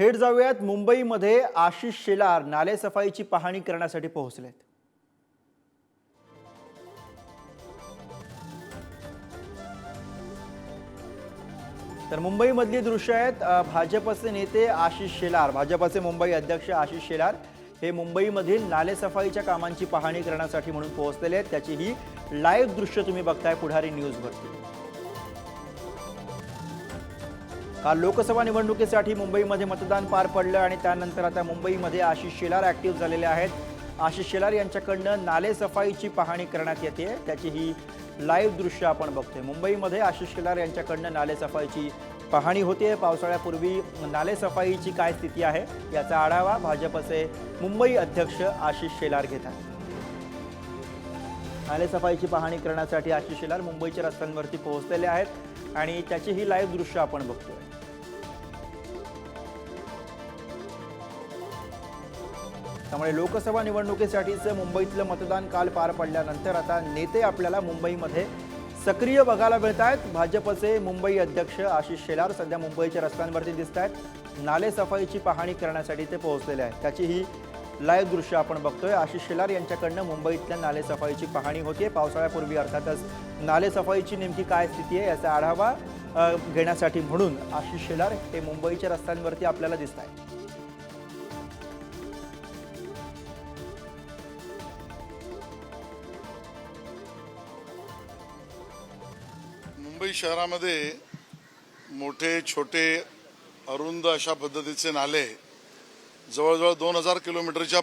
थेट जाऊयात मुंबईमध्ये आशिष शेलार नाले सफाईची पाहणी करण्यासाठी पोहोचलेत. तर मुंबईमधली दृश्य आहेत भाजपचे नेते आशिष शेलार. भाजपचे मुंबई अध्यक्ष आशिष शेलार हे मुंबईमधील नालेसफाईच्या कामांची पाहणी करण्यासाठी म्हणून पोहोचलेले आहेत. त्याची ही लाईव्ह दृश्य तुम्ही बघताय पुढारी न्यूजवरती काल लोकसभा निवडणुकीसाठी मुंबईमध्ये मतदान पार पडलं आणि त्यानंतर आता मुंबईमध्ये आशिष शेलार ॲक्टिव्ह झालेले आहेत. आशिष शेलार यांच्याकडनं नाले सफाईची पाहणी करण्यात येते. त्याची ही लाईव्ह दृश्य आपण बघतोय. मुंबईमध्ये आशिष शेलार यांच्याकडनं नाले सफाईची पाहणी होते. पावसाळ्यापूर्वी नाले सफाईची काय स्थिती आहे याचा आढावा भाजपचे मुंबई अध्यक्ष आशिष शेलार घेतात. नाले सफाईची पाहणी करण्यासाठी आशिष शेलार मुंबईच्या रस्त्यांवरती पोहोचलेले आहेत आणि त्याची ही लाईव्ह दृश्य आपण बघतोय. त्यामुळे लोकसभा निवडणुकीसाठीचं मुंबईतलं मतदान काल पार पडल्यानंतर आता नेते आपल्याला मुंबईमध्ये सक्रिय बघायला मिळत आहेत भाजपचे मुंबई अध्यक्ष आशिष शेलार सध्या मुंबईच्या रस्त्यांवरती दिसत आहेत नाले सफाईची पाहणी करण्यासाठी ते पोहोचलेले आहेत. त्याची ही लाईव्ह दृश्य आपण बघतोय. आशिष शेलार यांच्याकडनं मुंबईतल्या नाले सफाईची पाहणी होतीये. पावसाळ्यापूर्वी अर्थातच नाले सफाईची नेमकी काय स्थिती आहे याचा आढावा घेण्यासाठी म्हणून आशिष शेलार हे मुंबईच्या रस्त्यांवरती आपल्याला दिसत आहे मुंबई शहरामध्ये मोठे छोटे अरुंद अशा पद्धतीचे नाले जवळजवळ दोन हजार किलोमीटरच्या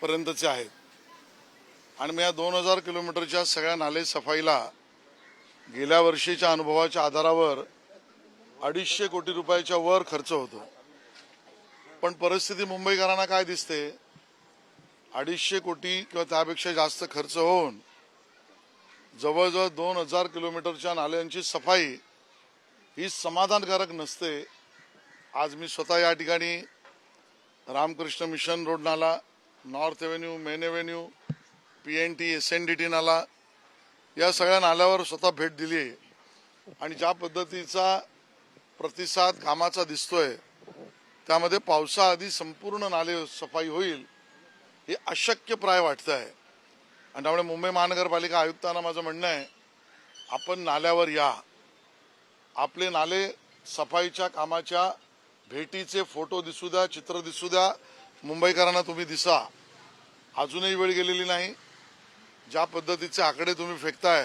पर्यंतचे आहेत. आणि मग या दोन हजार किलोमीटरच्या सगळ्या नाले सफाईला गेल्या वर्षीच्या अनुभवाच्या आधारावर अडीचशे कोटी रुपयाच्या वर खर्च होतो. पण परिस्थिती मुंबईकरांना काय दिसते? अडीचशे कोटी किंवा त्यापेक्षा जास्त खर्च होऊन जवळजवळ दोन हजार किलोमीटरच्या नाल्यांची सफाई ही समाधानकारक नसते आज मी स्वतः या ठिकाणी रामकृष्ण मिशन रोड नाला north avenue main avenue P N T S N D T नाला या सगळ्या नाल्यावर स्वतः भेट दिली आहे. आणि ज्या पद्धतीचा प्रतिसाद कामाचा दिसतोय त्यामध्ये पावसाआधी संपूर्ण नाले सफाई होईल हे अशक्यप्राय वाटतं आहे आणि त्यामुळे मुंबई महानगरपालिका आयुक्तांना माझं म्हणणं आहे आपण नाल्यावर या. आपले नाले सफाईच्या कामाच्या भेटीचे फोटो दिसू द्या चित्र दिसू द्या मुंबईकरांना तुम्ही दिसा. अजूनही वेळ गेलेली नाही. ज्या पद्धतीचे आकडे तुम्ही फेकताय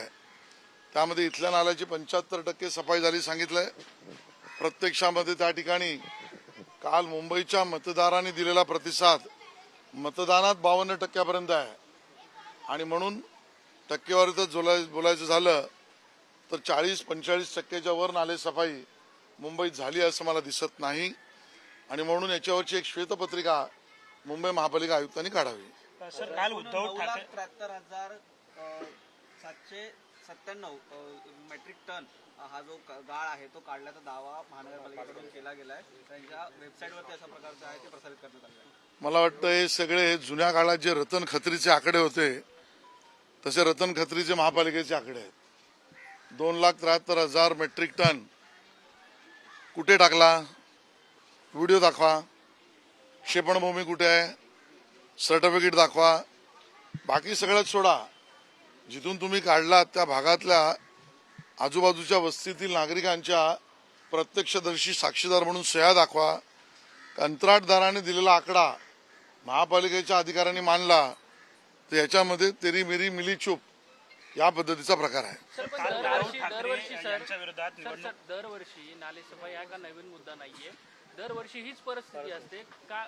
त्यामध्ये इथल्या नाल्याची पंच्याहत्तर टक्के सफाई झाली सांगितलंय. प्रत्यक्षामध्ये त्या ठिकाणी काल मुंबईच्या मतदारांनी दिलेला प्रतिसाद मतदानात बावन्न टक्क्यापर्यंत आहे. आणि म्हणून टक्केवारीतच बोलाय बोलायचं झालं तर चाळीस पंचेचाळीस टक्क्याच्या वर नाले सफाई मुंबईत झाली असं मला दिसत नाही. आणि म्हणून याच्यावरची एक श्वेतपत्रिका मुंबई महापालिका आयुक्तांनी काढावी. सर काल उद्धव त्र्याहत्तर हजार सातशे सत्त्याण्णव मेट्रिक टन हा जो गाळ आहे तो काढल्याचा दावा महानगरपालिकेकडून केला गेलाय. त्यांच्या वेबसाईटवरती अशा प्रकारचं आहे ते प्रसारित करण्यात आलं मला वाटतं हे सगळे जुन्या काळात जे रतन खत्रीचे आकडे होते तसे रतन खत्रीचे महापालिकेचे आकडे आहेत. दोन लाख त्र्याहत्तर हजार मेट्रिक टन कुठे टाकला? व्हिडिओ दाखवा. क्षेपणभूमी कुठे आहे? सर्टिफिकेट दाखवा. बाकी सगळ्यात सोडा. जिथून तुम्ही काढलात त्या भागातल्या आजूबाजूच्या वस्तीतील नागरिकांच्या प्रत्यक्षदर्शी साक्षीदार म्हणून सह्या दाखवा. कंत्राटदाराने दिलेला आकडा महापालिकेच्या अधिकाऱ्यांनी मानला. तर याच्यामध्ये तेरी मेरी मिली चूप. या पद्धतीचा प्रकार आहे. सर पण काल दरवर्षी ठाकरे दरवर्षी सर यांच्या विरोधात सर निवडणूक सर दरवर्षी नालेसफाई हा का नवीन मुद्दा नाहीये? दरवर्षी हीच परिस्थिती असते. का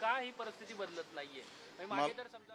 का ही परिस्थिती बदलत नाहीये? म्हणजे मागे तर समजा